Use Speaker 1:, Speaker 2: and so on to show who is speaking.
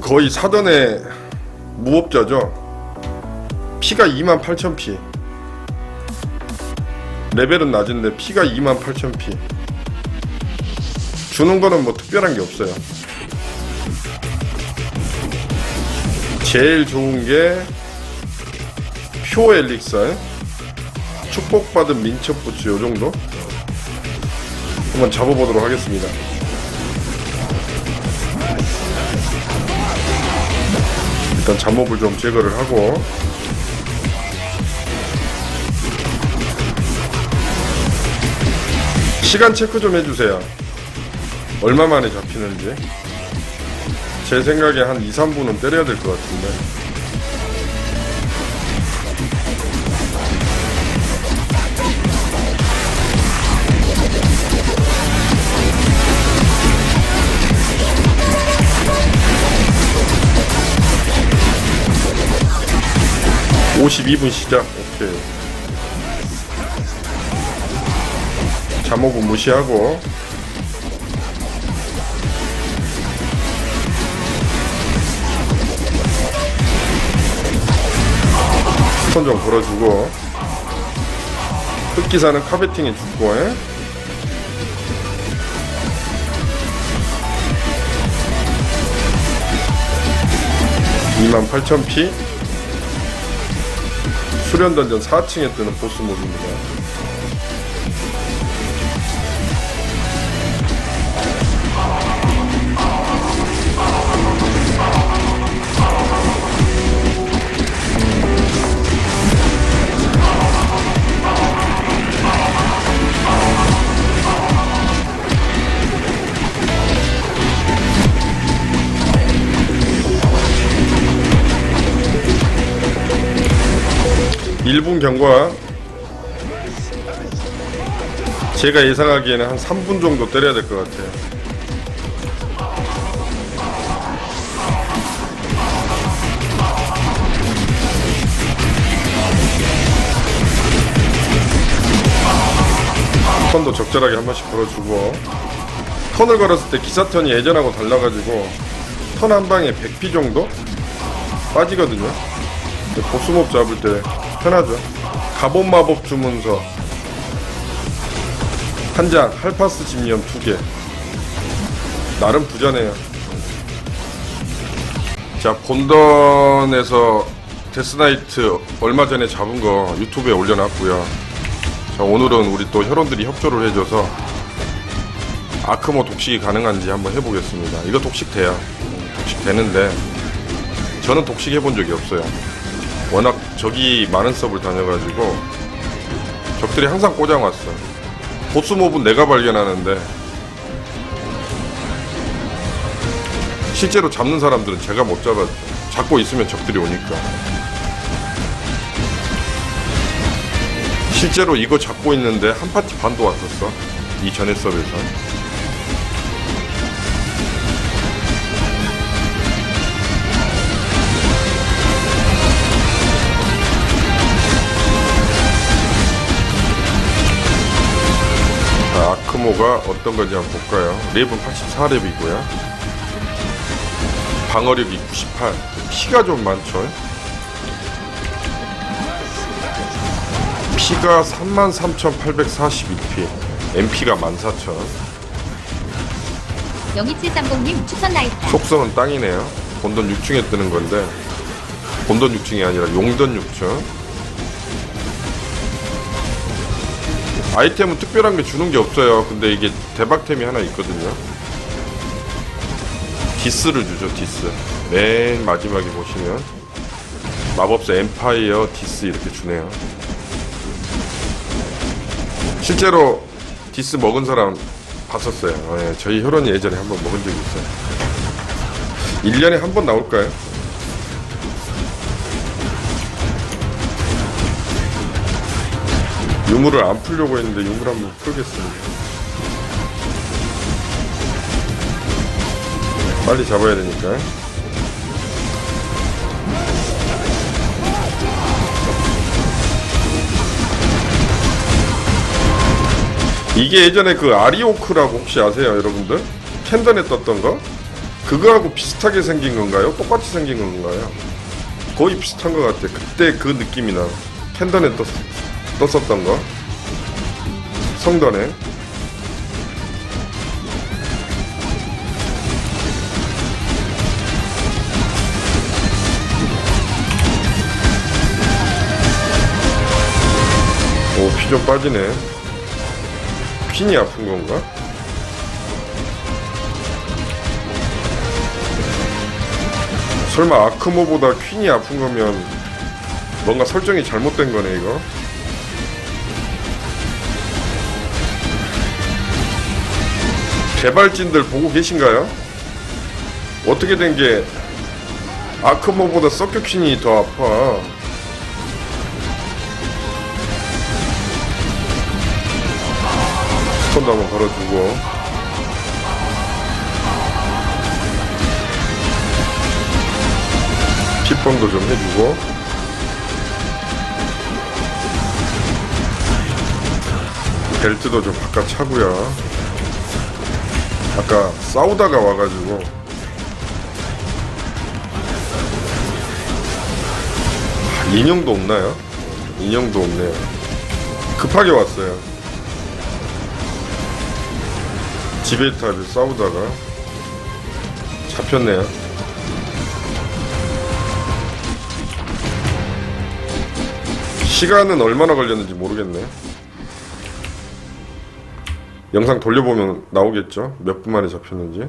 Speaker 1: 거의 사전의 무법자죠. 피가 2만 8천 피. 레벨은 낮은데 피가 2만 8천 피. 주는 거는 뭐 특별한 게 없어요. 제일 좋은 게 표 엘릭서, 축복받은 민첩 부츠 요 정도. 한번 잡아보도록 하겠습니다. 일단 잠옷을 좀 제거를 하고 시간 체크 좀 해주세요. 얼마 만에 잡히는지. 제 생각에 한 2, 3분은 때려야 될 것 같은데. (52분) 시작 잠옷은 무시하고. 손좀 걸어주고. 흑기사는 카베팅에 죽고 에? (2만 8천 피) 수련 던전 4층에 뜨는 보스 몹입니다 (1분) 경과 제가 예상하기에는 한 3분 정도 때려야 될 것 같아요. 턴도 적절하게 한 번씩 걸어주고 턴을 걸었을 때 기사턴이 예전하고 달라가지고 턴 한 방에 100피 정도 빠지거든요. 보스몹 잡을 때 편하죠. 가본 마법 주문서. 한 장 할파스 집념 두 개. 나름 부자네요. 자 본던에서 데스나이트 얼마 전에 잡은 거 유튜브에 올려놨고요. 자 오늘은 우리 또 혈원들이 협조를 해줘서 아크모 독식이 가능한지 한번 해보겠습니다. 이거 독식 돼요. 음, 독식 되는데 저는 독식 해본 적이 없어요 워낙 적이 많은 서브를 다녀가지고 적들이 항상 꽂아왔어 보스 몹은 내가 발견하는데 실제로 잡는 사람들은 제가 못 잡았죠 잡고 있으면 적들이 오니까. 실제로 이거 잡고 있는데 한 파티 반도 왔었어. 이 전에 서브에서 자, 아크모가 어떤 건지 한번 볼까요? 랩은 84랩이고요. 방어력이 98. 피가 좀 많죠? 피가 33,842피. MP가 14,000.
Speaker 2: 02730님 추천 나이다.
Speaker 1: 속성은 땅이네요. 본돈 6층에 뜨는 건데, 본돈 6층이 아니라 용돈 6층. 아이템은 특별한 게 주는 게 없어요. 근데 이게 대박템이 하나 있거든요. 디스를 주죠, 디스. 맨 마지막에 보시면 마법사 엠파이어 디스 이렇게 주네요. 실제로 디스 먹은 사람 봤었어요. 어, 예, 저희 혈원이 예전에 한번 먹은 적이 있어요. 1년에 한 번 나올까요? 유물을 안 풀려고 했는데 유물 한번 풀겠습니다. 빨리 잡아야 되니까. 이게 예전에 그 아리오크라고 혹시 아세요, 여러분들? 캔던에 떴던 거? 그거하고 비슷하게 생긴 건가요? 똑같이 생긴 건가요? 거의 비슷한 것 같아. 그때 그 느낌이 나. 캔던에 떴, 떴었던 거. 성던에. 오, 피 좀 빠지네. 퀸이 아픈 건가? 설마 아크모보다 퀸이 아픈 거면 뭔가 설정이 잘못된 거네 이거 개발진들 보고 계신가요? 어떻게 된 게 아크모보다 퀸이 더 아파? 스톤도 한번 걸어주고. 핏범도 좀 해주고. 벨트도 좀 바깥 차고요 아까 싸우다가 와가지고 아, 인형도 없나요? 인형도 없네요 급하게 왔어요 지베이타를 싸우다가 잡혔네요 시간은 얼마나 걸렸는지 모르겠네. 영상 돌려보면 나오겠죠? 몇 분 만에 잡혔는지.